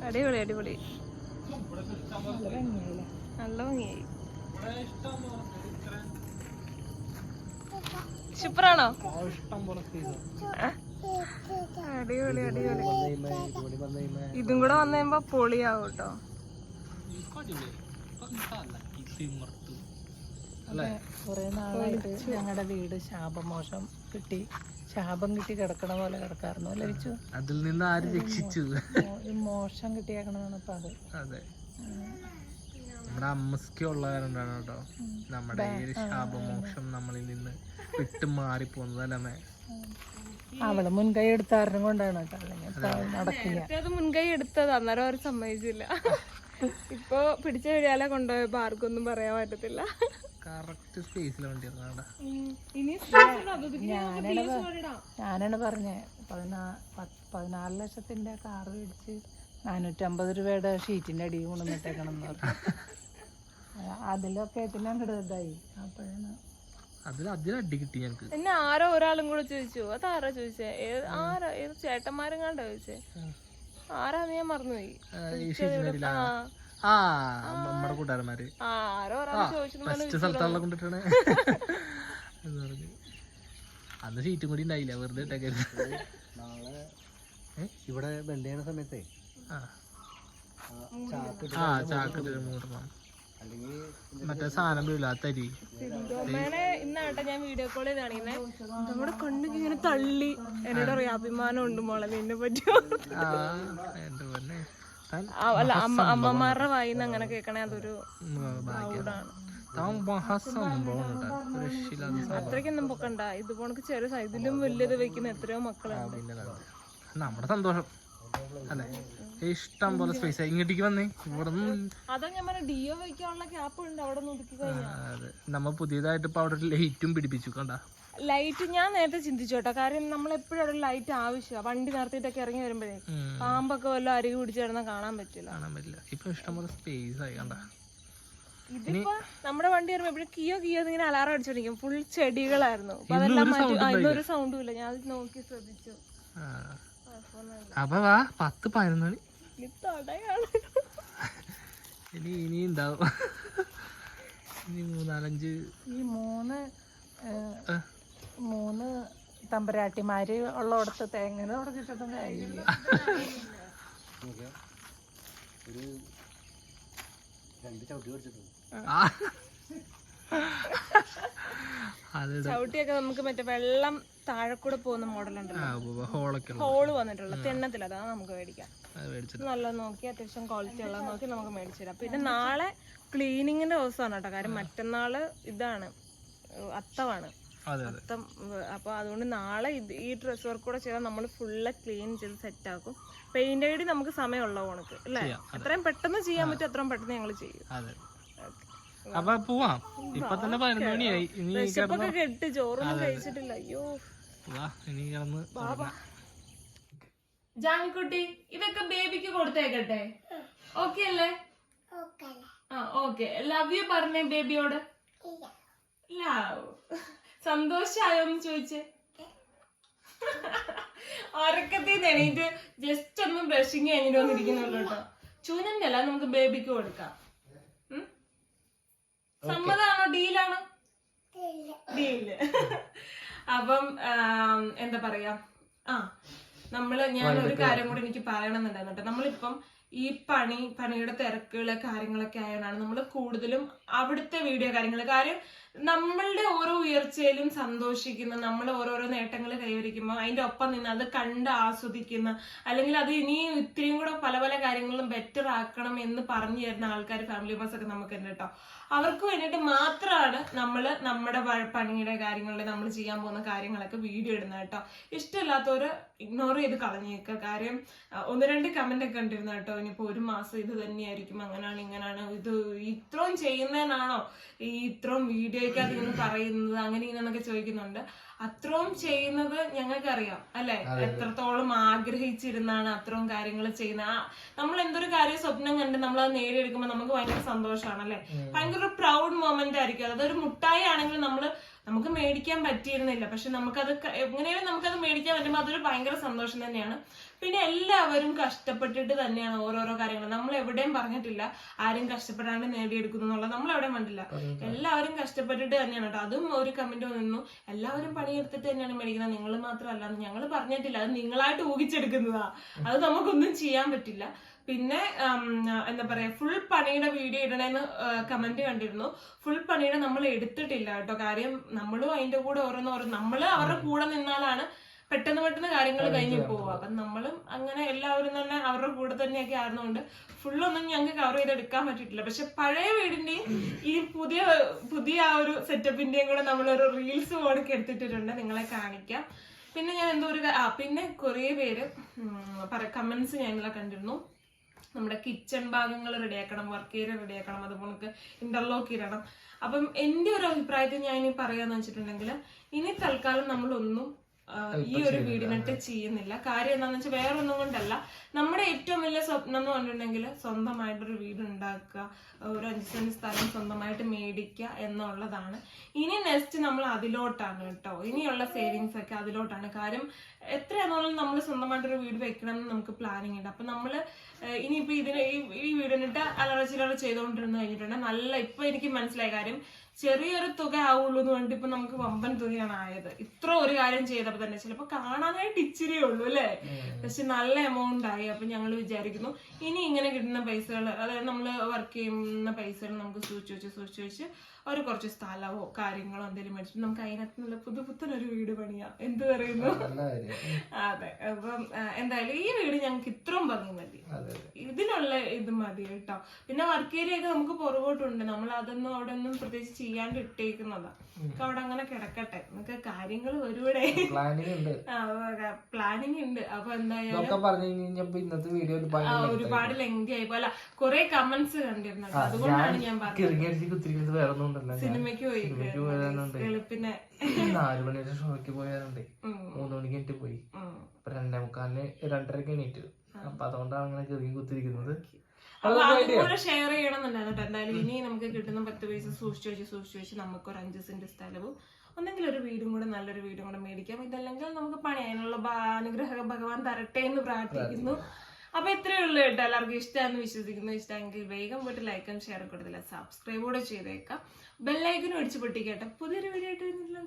Speaker 1: അടിപൊളി അടിപൊളി. നല്ല ഭംഗിയായി. സൂപ്പറാണോ
Speaker 3: ഇഷ്ടം പോലെ സ്പേസ്
Speaker 1: അടിപൊളി അടിപൊളി. ഇതും കൂടെ വന്നു കഴിയുമ്പോ പൊളിയാവും കേട്ടോ.
Speaker 4: കുറെ നാളായിട്ട് ഞങ്ങളുടെ വീട് ശാപമോശം കിട്ടി. ശാപം കിട്ടി കിടക്കണ പോലെ കിടക്കാറുന്നു ലഭിച്ചു
Speaker 2: അതിൽ നിന്ന് ആര് രക്ഷിച്ചു?
Speaker 4: ഈ മോശം കിട്ടിയേക്കണതാണ് ഇപ്പൊ അത്.
Speaker 2: അതെ. നമ്മുടെ അമ്മസ്ക്ക് ഉള്ള കാരണമാണ് കേട്ടോ? നമ്മുടെ ഈ ഒരു ശാപമോക്ഷം നമ്മളിൽ നിന്ന് വിട്ടു മാറി അല്ലേ
Speaker 4: അവൾ മുൻകൈ എടുത്താരണം കൊണ്ടാണ് കേട്ടോ അല്ലെങ്കിൽ നടക്കില്ല.
Speaker 1: അത് മുൻകൈ എടുത്തത് അന്നേരം അവർ സമ്മതിച്ചില്ല. ഇപ്പൊ പിടിച്ച വഴിയാലെ കൊണ്ടുപോയപ്പോ ആർക്കൊന്നും പറയാൻ പറ്റത്തില്ല.
Speaker 2: കറക്റ്റ് സ്പേസിൽ വണ്ടി ഇറങ്ങാണ്ട
Speaker 1: ഇനി
Speaker 4: ഞാനാണ് പറഞ്ഞേ പതിനാ പത്ത് പതിനാല് ലക്ഷത്തിന്റെ കാറ് മേടിച്ച് നാനൂറ്റമ്പത് രൂപയുടെ ഷീറ്റിന്റെ അടി കൊണ്ടുവന്നിട്ടേക്കണം എന്ന് പറഞ്ഞു. അതിലൊക്കെ പിന്നെ അങ്ങോട്ട് ഇതായി. അപ്പോഴാണ്
Speaker 2: അതിൽ അതിൽ അടി കിട്ടി ഞങ്ങക്ക്.
Speaker 1: എന്നെ ആരോ ഒരാളും കൂടെ ചോദിച്ചു അതാരാ ചോദിച്ചേ? ഏത് ആരാ? ഏത് ചേട്ടന്മാരും കണ്ടോ ചോദിച്ചേ? ആരാന്ന് ഞാൻ മറന്നുപോയി. ആ
Speaker 2: നമ്മുടെ കൂട്ടുകാരന്മാര്.
Speaker 1: ആരോ ഒരാൾ ചോദിച്ചു
Speaker 2: ഫസ്റ്റ് സ്ഥലത്തുള്ള കൊണ്ടിട്ടാണ്. എന്ന് പറഞ്ഞു. അന്ന് ഷീറ്റും കൂടി ഉണ്ടായില്ല വെറുതെ
Speaker 3: ഇവിടെ ബെൽഡ് ചെയ്യണ സമയത്തേ
Speaker 2: ആ.
Speaker 3: ആ ചാക്ക്
Speaker 2: മൂടണം. മറ്റേ സാധനം വീഴില്ല ആ തരി
Speaker 1: ഇന്നാട്ടെ ഞാൻ വീഡിയോ കോൾ ചെയ്ത് കാണിക്കുന്നേ നമ്മുടെ കണ്ണുക്ക് ഇങ്ങനെ തള്ളി എന്നോട് പറയാ അഭിമാനം ഉണ്ട് മോളെ നിന്നെ പറ്റിയോ അല്ല അമ്മ അമ്മമാരുടെ വായിന്ന് അങ്ങനെ കേൾക്കണേ അതൊരു
Speaker 2: അത്രക്കൊന്നും
Speaker 1: അത്രയ്ക്കൊന്നും പൊക്കണ്ട. ഇത് പോണക്ക് ചെറിയ ഇതിലും വലിയത് വെക്കുന്ന എത്രയോ
Speaker 2: മക്കളാണ് നമ്മുടെ സന്തോഷം. അല്ലേ? ഇഷ്ടം പോലെ സ്പേസ് ഇങ്ങോട്ടേക്ക് വന്നേ. ഇവിടെ
Speaker 1: അതാ
Speaker 2: നമ്മ പുതിയതായിട്ട് ഇപ്പൊ അവിടെ ലൈറ്റും പിടിപ്പിച്ചു കണ്ട?
Speaker 1: ലൈറ്റ് ഞാൻ നേരത്തെ ചിന്തിച്ചു കേട്ടോ കാര്യം നമ്മൾ എപ്പോഴും അവിടെ ലൈറ്റ് ആവശ്യമാണ് വണ്ടി നിർത്തിയിട്ടൊക്കെ ഇറങ്ങി വരുമ്പോഴേ പാമ്പൊക്കെ വല്ല അരി പിടിച്ച് കിടന്നാൽ കാണാൻ പറ്റില്ല.
Speaker 2: കാണാൻ പറ്റില്ല. ഇപ്പൊ ഇഷ്ടംപോലെ സ്പേസ് ആയി കണ്ട?
Speaker 1: ഇതിപ്പോ നമ്മുടെ വണ്ടി വരുമ്പോ എപ്പോഴും കിയോ കിയോ ഇങ്ങനെ അലാറം അടിച്ചോണ്ടിരിക്കും. ഫുൾ ചെടികളായിരുന്നു. അപ്പൊ അതെല്ലാം മാറ്റി. ഇന്നൊരു സൗണ്ടും ഇല്ല. ഞാൻ നോക്കി ശ്രദ്ധിച്ചു.
Speaker 2: അപ്പൊ വാ പത്ത് പതിനൊന്ന് മണി
Speaker 1: ഇനി
Speaker 2: ഇനി ഉണ്ടാവും ഇനി മൂന്നാലഞ്ച്.
Speaker 4: ഈ മൂന്ന് മൂന്ന് തമ്പരാട്ടിമാര് ഉള്ളടത്ത്
Speaker 2: തേങ്ങ തുടങ്ങിട്ടൊന്നും
Speaker 1: ചവിട്ടിയൊക്കെ നമുക്ക് മറ്റേ വെള്ളം താഴെ കൂടെ പോകുന്ന മോഡലുണ്ടല്ലോ ഹോൾ വന്നിട്ടുള്ള തെണ്ണത്തിൽ അതാണ് നമുക്ക് മേടിക്കാം. നല്ല നോക്കി അത്യാവശ്യം ക്വാളിറ്റി ഉള്ളത് നോക്കി നമുക്ക് മേടിച്ചു തരാം. പിന്നെ നാളെ ക്ലീനിങ്ങിന്റെ ദിവസമാണ് കേട്ടോ. കാര്യം മറ്റന്നാൾ ഇതാണ് അത്തമാണ്
Speaker 2: അതെ അതെ.
Speaker 1: അത്തം അപ്പൊ അതുകൊണ്ട് നാളെ ഈ ഡ്രസ് വർക്ക് കൂടെ ചെയ്താൽ നമ്മൾ ഫുള്ള് ക്ലീൻ ചെയ്ത് സെറ്റ് ആക്കും. പെയിന്റ് ഐഡി നമുക്ക് സമയമുള്ള ഉണക്ക് അല്ലേ? എത്രയും പെട്ടെന്ന് ചെയ്യാൻ പറ്റും അത്രയും പെട്ടെന്ന് ഞങ്ങൾ ചെയ്യും.
Speaker 2: അപ്പൊ പോവാം. ഇപ്പൊ തന്നെ പതിനൊന്ന് മണിയായി. ഇനി
Speaker 1: കെട്ട് ചോറൊന്നും കഴിച്ചിട്ടില്ല. അയ്യോ.
Speaker 2: വാ ഇനി കിടന്ന്.
Speaker 1: ജാനിക്കുട്ടി ഇതൊക്കെ ബേബിക്ക് കൊടുത്തേക്കട്ടെ? ഓക്കെ അല്ലേ? ആ ഓക്കെ. ലവ് യു പറഞ്ഞേ ബേബിയോട്? ലവ്. സന്തോഷായോന്ന് ചോദിച്ചേ? ഉറക്കത്തിൽ എണീറ്റ് ജസ്റ്റ് ഒന്ന് ബ്രഷിങ് കഴിഞ്ഞിട്ട് വന്നിരിക്കുന്നുള്ളൂ കേട്ടോ. ചൂനന്റെ അല്ല നമുക്ക് ബേബിക്ക് കൊടുക്കാം? സമ്മതാണോ? ഡീലാണോ? ഡീൽ അപ്പം എന്താ പറയാ? ആ നമ്മൾ ഞാൻ ഒരു കാര്യം കൂടി എനിക്ക് പറയണമെന്നുണ്ടായിരുന്നു കേട്ടോ. നമ്മളിപ്പം ഈ പണി പണിയുടെ തിരക്കുകൾ കാര്യങ്ങളൊക്കെ ആയതാണ് നമ്മൾ കൂടുതലും അവിടുത്തെ വീഡിയോ കാര്യങ്ങൾ കാര്യം നമ്മളുടെ ഓരോ ഉയർച്ചയിലും സന്തോഷിക്കുന്ന നമ്മൾ ഓരോരോ നേട്ടങ്ങൾ കൈവരിക്കുമ്പോൾ അതിന്റെ ഒപ്പം നിന്ന് അത് കണ്ട് ആസ്വദിക്കുന്ന അല്ലെങ്കിൽ അത് ഇനിയും ഇത്രയും കൂടെ പല പല കാര്യങ്ങളും ബെറ്റർ ആക്കണം എന്ന് പറഞ്ഞു തരുന്ന ആൾക്കാർ ഫാമിലി മെമ്പേഴ്സ് ഒക്കെ നമുക്ക് ഉണ്ട് കേട്ടോ. അവർക്ക് വേണ്ടിയിട്ട് മാത്രമാണ് നമ്മൾ നമ്മുടെ പണിയുടെ കാര്യങ്ങളുടെ നമ്മൾ ചെയ്യാൻ പോകുന്ന കാര്യങ്ങളൊക്കെ വീഡിയോ ഇടുന്നത് കേട്ടോ. ഇഷ്ടമില്ലാത്തവർ ഇഗ്നോർ ചെയ്ത് കളഞ്ഞേക്കുക. കാര്യം ഒന്ന് രണ്ട് കമന്റ് ഒക്കെ കണ്ടിരുന്നു കേട്ടോ. ഇനിയിപ്പോ ഒരു മാസം ഇത് തന്നെയായിരിക്കും അങ്ങനെയാണ് ഇങ്ങനെയാണ് ഇത് ഇത്രയും ചെയ്യുന്നതിനാണോ ഈ ഇത്രയും വീഡിയോയ്ക്കകത്ത് ഇങ്ങനെ പറയുന്നത് അങ്ങനെ ഇങ്ങനെന്നൊക്കെ ചോദിക്കുന്നുണ്ട്. അത്രയും ചെയ്യുന്നത് ഞങ്ങൾക്കറിയാം അല്ലെ? എത്രത്തോളം ആഗ്രഹിച്ചിരുന്നാണ് അത്രയും കാര്യങ്ങൾ ചെയ്യുന്നത്. നമ്മൾ എന്തൊരു കാര്യം സ്വപ്നം കണ്ട് നമ്മൾ അത് നേടിയെടുക്കുമ്പോൾ നമുക്ക് ഭയങ്കര സന്തോഷമാണ് അല്ലെ ഭയങ്കര ഒരു പ്രൗഡ് മൊമെന്റ് ആയിരിക്കും. അതൊരു മുട്ടായി ആണെങ്കിൽ നമ്മൾ നമുക്ക് മേടിക്കാൻ പറ്റിയിരുന്നില്ല. പക്ഷെ നമുക്കത് എങ്ങനെയാണ് എങ്ങനെയാലും നമുക്കത് മേടിക്കാൻ പറ്റുമ്പോൾ അതൊരു ഭയങ്കര സന്തോഷം തന്നെയാണ്. പിന്നെ എല്ലാവരും കഷ്ടപ്പെട്ടിട്ട് തന്നെയാണ് ഓരോരോ കാര്യങ്ങൾ. നമ്മൾ എവിടെയും പറഞ്ഞിട്ടില്ല ആരും കഷ്ടപ്പെടാണ്ട് നേടിയെടുക്കുന്നു എന്നുള്ളത് നമ്മൾ എവിടെയും കണ്ടില്ല. എല്ലാവരും കഷ്ടപ്പെട്ടിട്ട് തന്നെയാണ് കേട്ടോ. അതും ഒരു കമന്റ് വന്നു എല്ലാവരും പണിയെടുത്തിട്ട് തന്നെയാണ് മേടിക്കുന്നത്. നിങ്ങൾ മാത്രമല്ല ഞങ്ങൾ പറഞ്ഞിട്ടില്ല. അത് നിങ്ങളായിട്ട് ഊഹിച്ചെടുക്കുന്നതാ. അത് നമുക്കൊന്നും ചെയ്യാൻ പറ്റില്ല. പിന്നെ എന്താ പറയാ ഫുൾ പണിയുടെ വീഡിയോ ഇടണേന്ന് കമന്റ് കണ്ടിരുന്നു. ഫുൾ പണിയുടെ നമ്മൾ എടുത്തിട്ടില്ല കേട്ടോ. കാര്യം നമ്മളും അതിന്റെ കൂടെ ഓരോന്ന് നമ്മൾ അവരുടെ കൂടെ നിന്നാലാണ് പെട്ടെന്ന് പെട്ടെന്ന് കാര്യങ്ങൾ കഴിഞ്ഞു പോവുക അപ്പം നമ്മളും അങ്ങനെ എല്ലാവരും തന്നെ അവരുടെ കൂടെ തന്നെയൊക്കെ ആയിരുന്നോണ്ട് ഫുള്ളൊന്നും ഞങ്ങൾക്ക് കവർ ചെയ്തെടുക്കാൻ പറ്റിയിട്ടില്ല. പക്ഷെ പഴയ വീടിന്റെയും ഈ പുതിയ പുതിയ ആ ഒരു സെറ്റപ്പിന്റെയും കൂടെ നമ്മളൊരു റീൽസ് പോലൊക്കെ എടുത്തിട്ടിട്ടുണ്ട്. നിങ്ങളെ കാണിക്കാം. പിന്നെ ഞാൻ എന്തോ ഒരു ആ പിന്നെ കുറേ പേര് കമന്റ്സ് ഞാൻ ഇന്നലെ കണ്ടിരുന്നു. നമ്മുടെ കിച്ചൺ ഭാഗങ്ങൾ റെഡിയാക്കണം വർക്ക് ഏരിയ റെഡിയാക്കണം അതുപോലെ ഇന്റർലോക്ക് ഇടണം അപ്പം എന്റെ ഒരു അഭിപ്രായത്തിൽ ഞാൻ ഇനി പറയാന്ന് വെച്ചിട്ടുണ്ടെങ്കിൽ ഇനി തൽക്കാലം നമ്മളൊന്നും ഈ ഒരു വീടിനിട്ട് ചെയ്യുന്നില്ല. കാര്യം എന്താണെന്ന് വെച്ചാൽ വേറെ ഒന്നും കൊണ്ടല്ല. നമ്മുടെ ഏറ്റവും വലിയ സ്വപ്നം എന്ന് പറഞ്ഞിട്ടുണ്ടെങ്കിൽ സ്വന്തമായിട്ടൊരു വീട് ഉണ്ടാക്കുക ഒരു അഞ്ച് സെന്റ് സ്ഥലം സ്വന്തമായിട്ട് മേടിക്കുക എന്നുള്ളതാണ്. ഇനി നെക്സ്റ്റ് നമ്മൾ അതിലോട്ടാണ് കേട്ടോ. ഇനിയുള്ള സേവിങ്സ് ഒക്കെ അതിലോട്ടാണ്. കാര്യം എത്രയാണെന്നുള്ളത് നമ്മൾ സ്വന്തമായിട്ടൊരു വീട് വെക്കണം എന്ന് നമുക്ക് പ്ലാനിങ് ഉണ്ട്. അപ്പൊ നമ്മൾ ഇനിയിപ്പോൾ ഇനിയിപ്പോ ഇതിന് ഈ വീടിനിട്ട് അലറ ചില്ലറ ചെയ്തുകൊണ്ടിരുന്ന് കഴിഞ്ഞിട്ടുണ്ടെങ്കിൽ നല്ല ഇപ്പൊ എനിക്ക് മനസ്സിലായ കാര്യം ചെറിയൊരു തുക ആവുള്ളൂ എന്ന് പറഞ്ഞിട്ട് ഇപ്പൊ നമുക്ക് വമ്പൻ തുകയാണ് ആയത്. ഇത്ര ഒരു കാര്യം ചെയ്തപ്പോ തന്നെ ചിലപ്പോ കാണാനായിട്ട് ഇച്ചിരി ഉള്ളൂ അല്ലേ? പക്ഷെ നല്ല എമൗണ്ട് ആയി. അപ്പൊ ഞങ്ങൾ വിചാരിക്കുന്നു ഇനി ഇങ്ങനെ കിട്ടുന്ന പൈസകൾ അതായത് നമ്മൾ വർക്ക് ചെയ്യുന്ന പൈസകൾ നമുക്ക് സൂക്ഷിച്ച് വെച്ച് സൂക്ഷിച്ച് വെച്ച് ഒരു കുറച്ച് സ്ഥലമോ കാര്യങ്ങളോ എന്തെങ്കിലും മേടിച്ചിട്ട് നമുക്ക് അതിനകത്ത് നല്ല പുതുപുത്തൻ ഒരു വീട് പണിയാം. എന്ത് പറയുന്നു? അതെ അപ്പം എന്തായാലും ഈ വീട് ഞങ്ങൾക്ക് ഇത്രയും ഭംഗി മതി. ഇതിനുള്ള ഇത് മതി കേട്ടോ. പിന്നെ വർക്ക് ഏരിയ ഒക്കെ നമുക്ക് പുറകോട്ടുണ്ട്. നമ്മൾ അതൊന്നും അവിടെ ഒന്നും പ്രത്യേകിച്ച് ചെയ്യാണ്ട് ഇട്ടേക്കുന്നതാ. നമുക്ക് അവിടെ അങ്ങനെ കിടക്കട്ടെ. നമുക്ക് കാര്യങ്ങൾ ഒരുവിടെ.
Speaker 2: പ്ലാനിങ് ഉണ്ട്.
Speaker 1: അപ്പൊ എന്തായാലും
Speaker 2: ഇന്നത്തെ വീഡിയോ
Speaker 1: ഒരുപാട് ലെങ്തി ആയി പോലെ കുറെ കമന്റ്സ് കണ്ടിരുന്നു അതുകൊണ്ടാണ് ഞാൻ പറഞ്ഞത്.
Speaker 2: വേറെ ഉണ്ടല്ലോ
Speaker 1: സിനിമയ്ക്ക് പോയി.
Speaker 2: സിനിമയ്ക്ക് പോയതാണുണ്ട്
Speaker 1: വെളുപ്പിനെ
Speaker 2: നാല് മണിയുടെ ഷോയ്ക്ക് പോയതുണ്ട്
Speaker 1: ഉം,
Speaker 2: മൂന്ന് മണിക്ക് എനിക്ക് പോയി. അപ്പൊ രണ്ടേ മുക്കാലിന് രണ്ടരക്ക് എണീറ്റ്. അപ്പൊ അതുകൊണ്ടാണ് അങ്ങനെ ചെറിയ കുത്തിരിക്കുന്നത്.
Speaker 1: ഷെയർ ചെയ്യണമെന്നുണ്ടായിരുന്നു കേട്ടോ. എന്തായാലും ഇനി നമുക്ക് കിട്ടുന്ന പത്ത് പൈസ സൂക്ഷിച്ചു വെച്ച് സൂക്ഷിച്ചു വെച്ച് നമുക്ക് ഒരു അഞ്ച് സെന്റ് സ്ഥലവും ഒന്നെങ്കിൽ ഒരു വീടും കൂടെ നല്ലൊരു വീടും കൂടെ മേടിക്കാം. ഇതല്ലെങ്കിൽ നമുക്ക് പണിയാനുള്ള അനുഗ്രഹ ഭഗവാൻ തരട്ടെ എന്ന് പ്രാർത്ഥിക്കുന്നു. അപ്പൊ ഇത്രയേ ഉള്ളൂ കേട്ടോ. എല്ലാവർക്കും ഇഷ്ടമാണെന്ന് വിശ്വസിക്കുന്നു. ഇഷ്ടമെങ്കിൽ വേഗം പോയിട്ട് ലൈക്കും ഷെയർ കൊടുത്തില്ല സബ്സ്ക്രൈബ് കൂടെ ചെയ്തേക്കാം. ബെല്ലൈക്കനും അടിച്ചു പൊട്ടിക്കട്ടെ. പുതിയൊരു വീഡിയോ ആയിട്ട് വരുന്നില്ല.